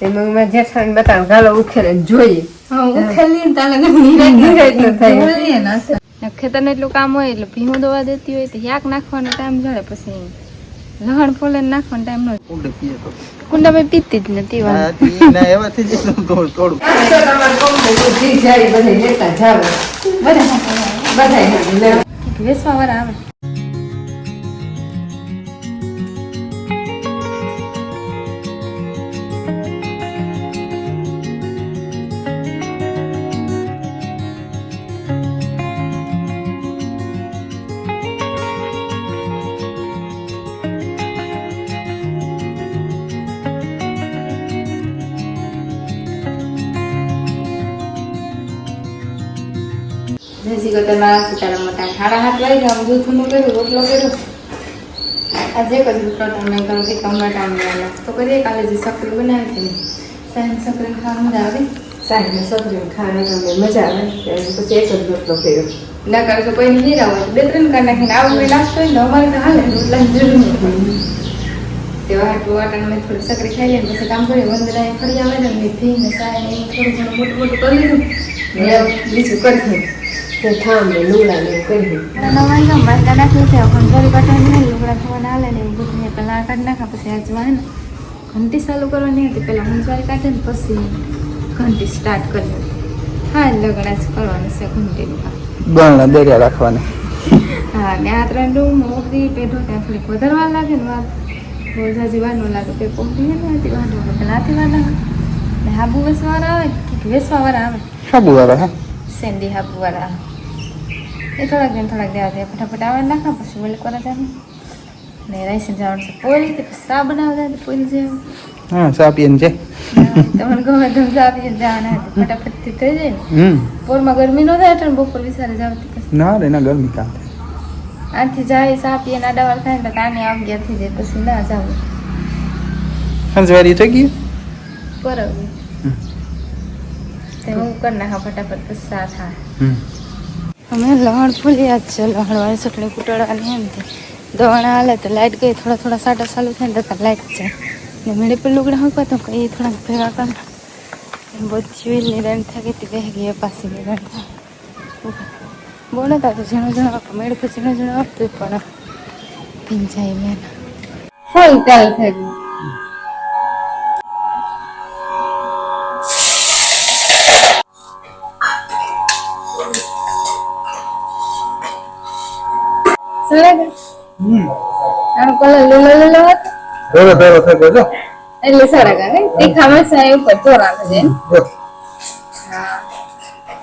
તેમાં મેં જેઠાણી બતાવ ગાલો જોઈએ. ઉખેલી ને તાલે નિરાય નિરાંત ન થાય. બોલીએ ને એટલું કામ હોય એટલે ભીહું દવા દેતી હોય તો યાક નાખવાનો ટાઈમ જડે પછી. લહણ ફોલે નાખવાનો ટાઈમ નો કુંડા મેં કુંડામાં પીતી જ નથી વાત વાળા. ઈ મોટા સાડા હાથ વાગી આમ દૂધ ઠંડુ કર્યું રોટલો કર્યો. આજે કદી રોટલો મેં કહ્યું કે ટમાટા નાસ્તો કરીએ કાલે જે સકરી બનાવી હતી સાંજ સકરી ખાવા મજા આવે? સાહેબને સકરી ખાવાની મજા આવે પછી એક જ રોટલો કર્યો. ના કરે તો કોઈને હીરા હોય બે ત્રણ કાઢ નાખીને આવું કોઈ નાસ્તો હોય ને અમારે તો હાલે રોટલાની જરૂર નથી. તેવા હાટું વાટાને મેં થોડી સકરી ખાઈ લઈને પછી કામ કરી વંદના ફરી આવે ને મેં સાય થોડું ઘણું મોટું મોટું કરી ને બીજું કરી તે ને લુગડા ને એવું કરી નવાઈ ગામ વાટકા નાખ્યું છે પણ ઘરે કાઢવાની નહીં લુગડા થવાના હાલે ને એવું બધું મેં પહેલાં કાઢી નાખા પછી આજવા ને. ઘંટી ચાલુ કરવાની હતી પહેલાં મૂંઝવારી કાઢે ને પછી ઘંટી સ્ટાર્ટ કરી હા લગડા જ કરવાનું છે ઘંટીનું. ગણના દરિયા રાખવાની. હા ને આ ત્રણ રૂમ મોકરી પેઢો ત્યાં થોડીક વધારવા લાગે ને વાત. બહુ જાજી ન લાગે તે પહોંચી ને હતી વાંધો નાથી વાંધા ને હાબુ વેસવાળા આવે કે વેસવાવાળા આવે? હાબુ વાળા હા. સેન્ડી હાબુવાળા. આવે એ થોડાક દિન થોડાક દેવા દે ફટાફટ આવે નાખા પછી બોલે કરે જાય ને રાઈસ જવાનું છે પોરી તે સા બનાવવા જાય તો પોરી જેવું. હા ચા પીએ છે. તમને ગમે તેમ ચા પીને જવાના હતા ફટાફટથી થઈ જાય હમ. પોરમાં ગરમી ન થાય એટલે બપોર વિચારે જવાથી પછી. ના રે ના ગરમી કામ થાય? આથી જાય સા પીએ ને આડાવાર થાય તો કાને અગિયાર થઈ જાય પછી ના જાવ. સંજવારી થઈ ગઈ? હમ. તે હું કરી નાખા ફટાફટ પછી સા થાય. હમ. અમે લહણ ફૂલ્યા જ છે, લહણ વાળી ચટણી કૂટવાની એમ થી દવાણા હાલે તો લાઈટ ગઈ, થોડા થોડા સાટા ચાલુ થાય તો લાઈટ છે ને મેળે પર લુગડા હકવા તો કઈ થોડાક ભેગા કર. બચ્ચું નિરણ થાકી તે બે ગઈ પાછી નિરણ થાય. બોલો તો ઝીણો ઝીણો મેળ પર ઝીણો ઝીણો આપતું પણ ભીંજાય મેં ફૂલ તેલ થઈ ગયું. સરસ હમ. આનો કલર લીલો લીલો હતો. ધોરો ધોરો થઈ ગયો જો. એટલે સરસ ને તીખા મરચાં ઉપર તો રાખે છે હા.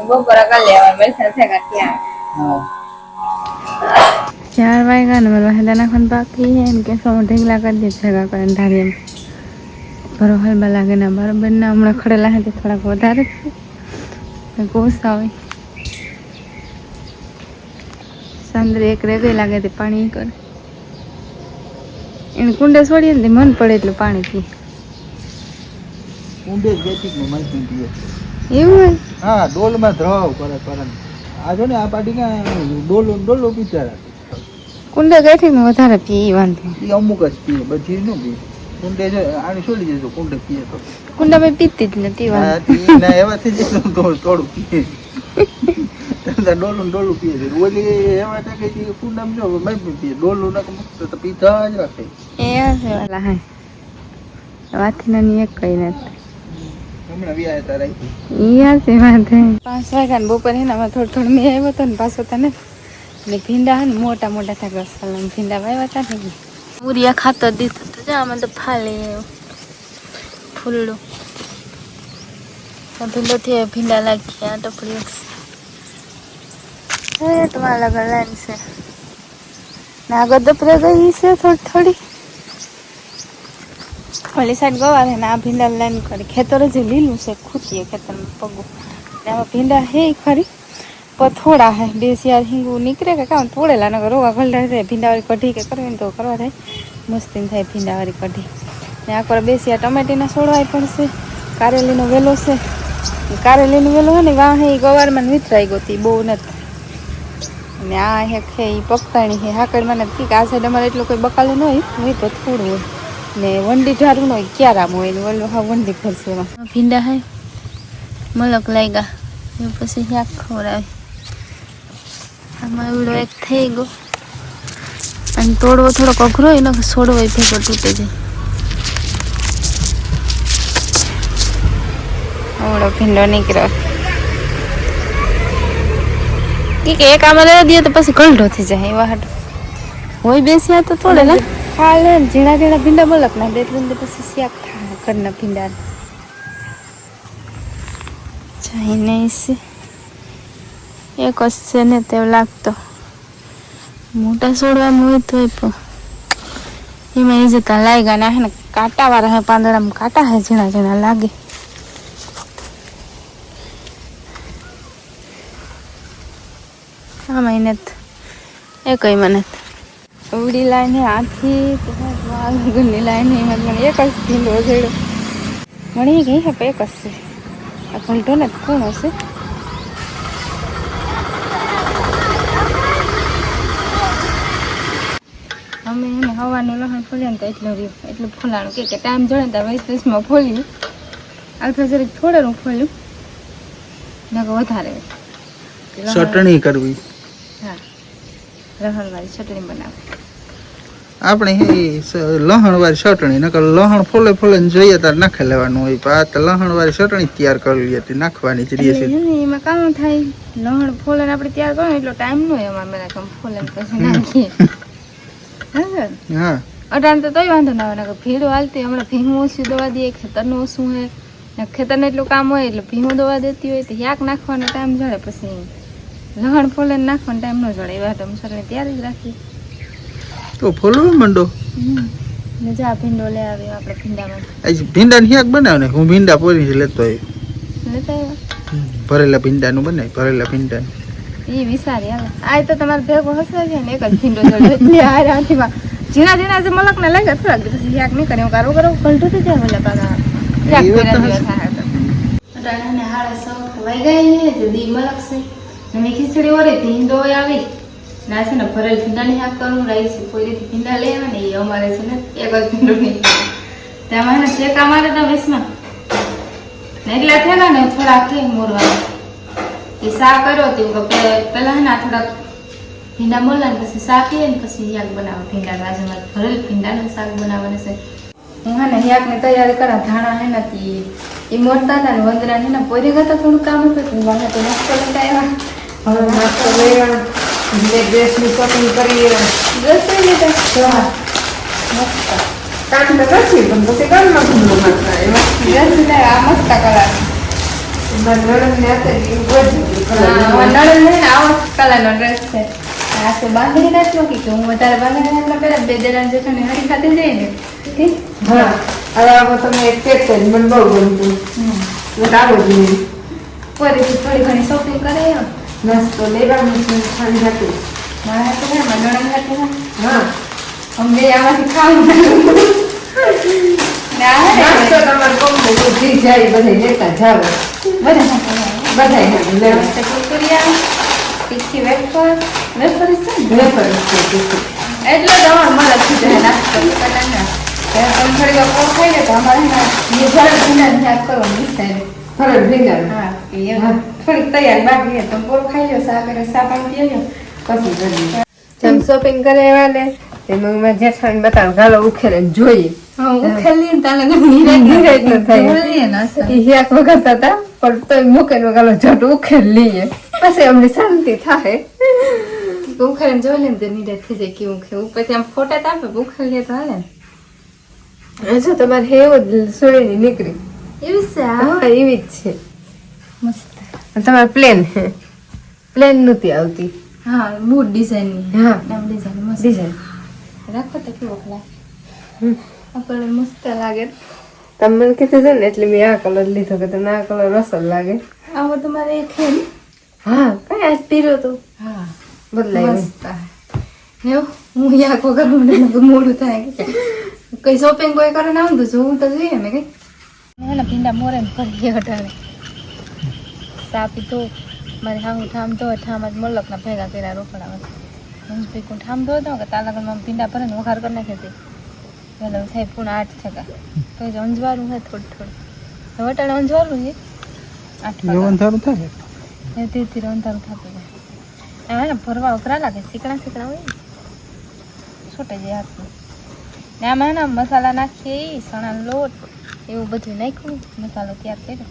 બપોરા કરી લેવા મરચાં થયા ત્યાં ચાર વાગ્યા ને મારા હેદા નાખવાનું બાકી છે ને કે સો ઢીંગલા કરી દે છે કરીને ધારી એમ. ભરો હલબા લાગે ના બરાબર ના હમણાં ખડેલા હે થોડાક વધારે કોસ ગોસા હોય સાંદ્રે એક રેગઈ લાગે તે પાણી કરે. એને કુંડે છોડીએ ને મન પડે એટલું પાણી પી કુંડે ગેટિકનું માહિતી પીએ એવું હોય? હા ડોલમાં ધ્રવ કરે પરમ આ જો ને આ પાટી કા ડોલો ડોલો પીતા કુંડે કુંડે માં વધારે પીએ ઈ વાંધો. એ અમુક જ પીએ બધી ન પીએ. કુંડે જો આની છોડી દેજો કુંડે પીએ તો. કુંડા મેં પીતી જ નથી ઈ ના એવાથી જ એકદમ થોડું થોડું પીએ. તરતા ડોલું ને ડોલું પીએ છે. એ એવા ટકે છે કુંડામાં જો મેં પીએ. ડોલું નાખ મૂકતો તો પીતા જ રાખે. એ હશે વાલા હા. વાથી નાની એક કઈ નથી. હમણાં વ્યાય તારા ઈ હશે વાંધો પાંચ વાગ્યા ને બપોર હે ને આમાં થોડું થોડું મેં આવ્યો હતો ને પાછો તને ને. ભીંડા હે ને મોટા મોટા થાય રસલામ ભીંડા વાવ્યા હતા ને ઉરિયા ખાતર દીધું તો જા તો ફાલે ફૂલડું. આ ભીંડો થી તો લાગી હે તમારા લગન છે ને આગળ દપરે ગઈ છે થોડી થોડી. ઓલી સાઈડ ગવાર હે ને આ ભીંડા લાઈન કરી ખેતર જે લીલું છે ખૂટીએ ખેતરમાં પગું. ને આમાં ભીંડા હે ખરી. પણ થોડા હે બે શિયાર હિંગું નીકળે કે કામ તોડેલા નગર રોવા ગલડા થાય ભીંડાવાળી કઢી કે કરવી ને તો કરવા થાય. મસ્તી થાય ભીંડાવાળી કઢી. ને આ પર બે શિયાર ટમેટીના છોડવાય પડશે કારેલીનો વેલો છે. કારેલીનો વેલો હે ને, વાહ એ ગવારમાં વિતરાઈ ગોતી બહુ નથી. અને આ હે ખે એ પકતાણી હે. હાકડમાં નથી કે આ સાઈડ અમારે એટલું કોઈ બકાલું ન હોય. હોય તો થોડું હોય. ને વંડી ઢારું નો ક્યારામ હોય. ને ઓલું હા વંડી ભરશે એમાં. ભીંડા હે. મલક લાગ્યા. એ પછી શાક ખવડાવે આમાં એવડો એક થઈ ગયો. અને તોડવો થોડોક અઘરો હોય ને છોડવો એ ભેગો તૂટે જાય. આવડો ભીંડો નીકળ્યો. કે કે એક આમાં લેવા દઈએ તો પછી ગલઢો થઈ જાય એવા હાટ. હોય બેસ્યા તો થોડે ને? કાલે ઝીણા ઝીણા ભીંડા મલક ના બે ત્રણ પછી શાક થાય ઘરના ભીંડા ચાઇનીઝ એક જ છે ને તેવું લાગતો. મોટા છોડવામાં હોય તોય પણ. એમાં એ જતા લાગ્યા ના હે ને કાંટા વાળા હે પાંદડામાં કાંટા હે ઝીણા ઝીણા લાગે. આમાં એને એ કઈ મને ઉડી લાઈને આથી વાલગુની લાઈને એમાં મને એક જ ભીંડો જડ્યો મળી ગઈ હે પણ એક જ છે આ ઘંટો ને કોણ હશે? અમે એને હવાનું લહણ ફોલ્યા ને તો એટલું રહ્યું. એટલું ફોલાણું કે ટાઈમ જોડે તો વીસ વીસમાં ફોલ્યું. આખા જરીક થોડેનું ફોલ્યું. નકર વધારે. ચટણી કરવી. લહણવાળી ચટણી બનાવે. આપણે લહણવાળી લહણ વાળી ચટણી નકર લહણ ફોલે ફોલે જોઈએ તાર નાખી લેવાનું હોય. પણ આ તો લહણ વાળી ચટણી તૈયાર કરેલી હતી નાખવાની જ રહી છે. એમાં કામ થાય? લહણ ફોલે ને આપણે તૈયાર કરો ને એટલો ટાઈમ નો હોય એમાં મેરા કામ ફોલે પછી નાખીએ. હા હા. અટાણ તો તોય વાંધો ના આવે નકર ભીડ હાલતી હમણાં ભીમું ઓછું દવા દઈએ ખેતરનું ઓછું હોય ખેતરને એટલું કામ હોય એટલે ભીમું દવા દેતી હોય તો યાક નાખવાનો ટાઈમ જડે પછી. લહણ ફોલે નાખવાનો ટાઈમ ન જડે. એવા તો સર તૈયાર જ રાખી. તો ફોલવા મંડો. મજા જા ભીંડો લે આવે આપણે ભીંડામાં. આજ ભીંડાની શાક બનાવ ને હું ભીંડા પોરી લેતો આવ્યો. લેતા આવ્યો? ભરેલા ભીંડાનું બનાય ભરેલા ભીંડાનું. એ વિચારી હાલે આ તો તમારે ભેગો હશે છે ને એક જ ભીંડો જોડે. એટલે આ રાંધીમાં ઝીણા ઝીણા જે મલક ને લાગે થોડાક દિવસ શાક નહીં કરે કારો કરો? કલટું થઈ જાય પાછા કર્યા થાય તો અટાણે હાડા સૌ વાઈ ગઈ છે દી મલક છે મેં ખીચડી વળી ભીંડો આવી. ના છે ને ભરેલ ભીંડાની શાક કરવું રહી છે, કોઈ રીતે ભીંડા લઈ ને એ અમારે છે ને એક જ ભીંડો નહીં તેમાં એને શેકા મારે તો વેસમાં. એટલા થયેલા ને થોડા કે મોરવા. એ શા કર્યો તે પેલા પહેલાં ને થોડાક ભીંડા મોલા ને પછી શાક ને પછી હિયાક બનાવો. ભીંડા આજે મારે ભરેલ ભીંડાનું શાક બનાવવાનું છે. હું હા ને શાકની તૈયારી કરા, ધાણા હે ને એ મોટા હતા ને વંદરા ને પોરી ગતા થોડું કામ હતું વાહે તો મસ્ત લઈને આવ્યા. હવે નાસ્તો લઈ એટલે ડ્રેસની શોપિંગ કરી દસ લીધા? મસ્ત કામ તો નથી પણ પછી કામમાં ઘૂમવું માત્ર એમાં દસ લીધા આ મસ્ત કલર. બધું ને ડ્રેસ બાંધણી કે હું વધારે નાખલો પેલા બે જણા જેઠાણી હરી ખાતે જઈએ ને કે હા હવે તમે એક પેક કરી મને બહુ ગમતું. આવો જોઈએ ફરીથી થોડી ઘણી શોપિંગ કરે. નાસ્તો લેવાનું છે ખાલી હતું મારા તો ને મારા હતું હા. અમને આમાંથી હે નાસ્તો તમારે ગમતું બુદ્ધિ જાય બધે લેતા જાવ બધા બધાય લેવા મસ્ત કુરકુરિયા તીખી વેફર વેફર છે વેફર છે એટલે જ અમારે મળે જાય નાસ્તો પેલા ના તમે થોડી વાર પોર ખાઈ લે તો અમારે ના એ જરા ભીંડા ને શાક કરવાનું વિચારે ફરજ ભીંગા હા. થોડીક તૈયારી બાકી છે તમે પોર ખાઈ લો શાક અને સા પાણી પી પછી કરીએ જેમ શોપિંગ કરે એવા ને તેમાં મેં જેઠાણી બતાવ ગાલો ઉખેરે જોઈએ હા તાલે નિરાજ નિરાજ ન થાય. બોલીએ ના સર ઈ હિયાક વગાડતા હતા પણ તોય મૂકે ને ગાલો જટ ઉખેર લઈએ પછી અમને શાંતિ થાય ઉખેર જોઈ લે ને નિરાજ થઈ જાય કે ઉખે ઉપર ત્યાં ફોટા તાપે ઉખેર લે તો હાલે હજુ તમારે હેવો સોળીની નીકળી એવી છે હા એવી જ છે મસ્ત. તમારે પ્લેન. પ્લેન નહોતી આવતી. હા બૂટ ડિઝાઇનની. હા. નામ ડિઝાઇન મસ્ત. ડિઝાઇન રાખો તો કેવો લાગે હમ. આપણને મસ્ત લાગે. તમે મને કીધું છે ને એટલે મેં આ કલર લીધો કે તમને આ કલર રસલ લાગે. આવો તમારે એક હે હા કઈ આજ પીરો તો? હા. બદલાય મસ્ત. હે હું યા કો કરું ને મોડું થાય કે. કઈ શોપિંગ કોઈ કરે ના તો જોવું તો જોઈએ મેં કઈ. મને ભીંડા મોરે ને ફરી હટાવે. સાપી તો મારે હા હું ઠામ તો ઠામ જ મલકના ભેગા કર્યા રોકડા હું ભાઈ હું ઠામ તો હતો? કે તાલા માં ભીંડા ભરે ને વઘાર કરી નાખે તે. પેલો થાય પૂણા આઠ થયા તો જ અંજવાળું હોય થોડું થોડું. વટાણે અંજવાળું છે આઠ અંધારું થાય? એ ધીરે ધીરે અંધારું થતું જાય એમાં ને ભરવા ઉકરા લાગે શીકણા શીકણા હોય. છૂટે જાય હાથમાં. ને આમાં ને મસાલા નાખીએ સણા લોટ એવું બધું નાખ્યું. મસાલો તૈયાર કર્યો.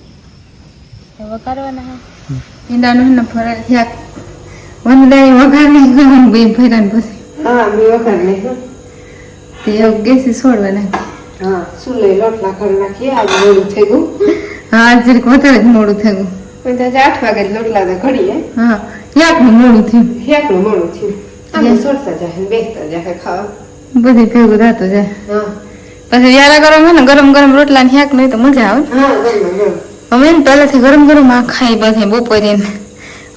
વઘારવાના ઈંડાનું ને ભરેલ શાક વંદાઈ વઘાર નહીં કરવાનું બે ભર્યા પછી. હા મેં વખત નહીં તે ગેસી છોડવાના. હા શું લોટલા ઘર નાખીએ? આજે મોડું થઈ ગયું. હા જરીક વધારે જ મોડું તો આઠ વાગે જ લોટલા તો ઘડીએ. હા યાકનું મોડું થયું. હેકનું મોડું થયું. સોડતા જાય બેસતા જાય ખાવા. બધી ભેગું થતું જાય. હા. પછી યારા ગરમ હોય ને ગરમ ગરમ રોટલા ને હ્યાક નહીં તો મજા આવે. હા અમે પહેલેથી ગરમ ગરમ આ ખાઈ બધે બપોરે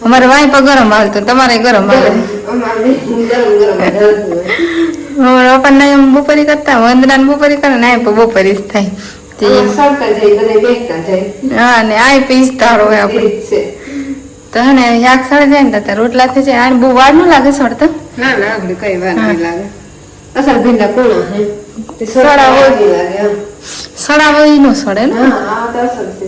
અમારે વાય પર ગરમ હાલતો તમારે ગરમ હાલે? અમારે આપણને એમ બપોરી કરતા વંદના ને બપોરી કરે ને આ પર બપોરી જ થાય. હા ને આ પીસતા હોય આપણે. એ તો ને શાક સળે જાય ને તો રોટલા થઈ જાય. આ બહુ વારનું લાગે સળતા ના ના આપણે કઈ વાર નહીં લાગે. અસર ભીંડા કોણા હે. લાગે ઈ નો સડે ને? હા આ તો અસલ છે.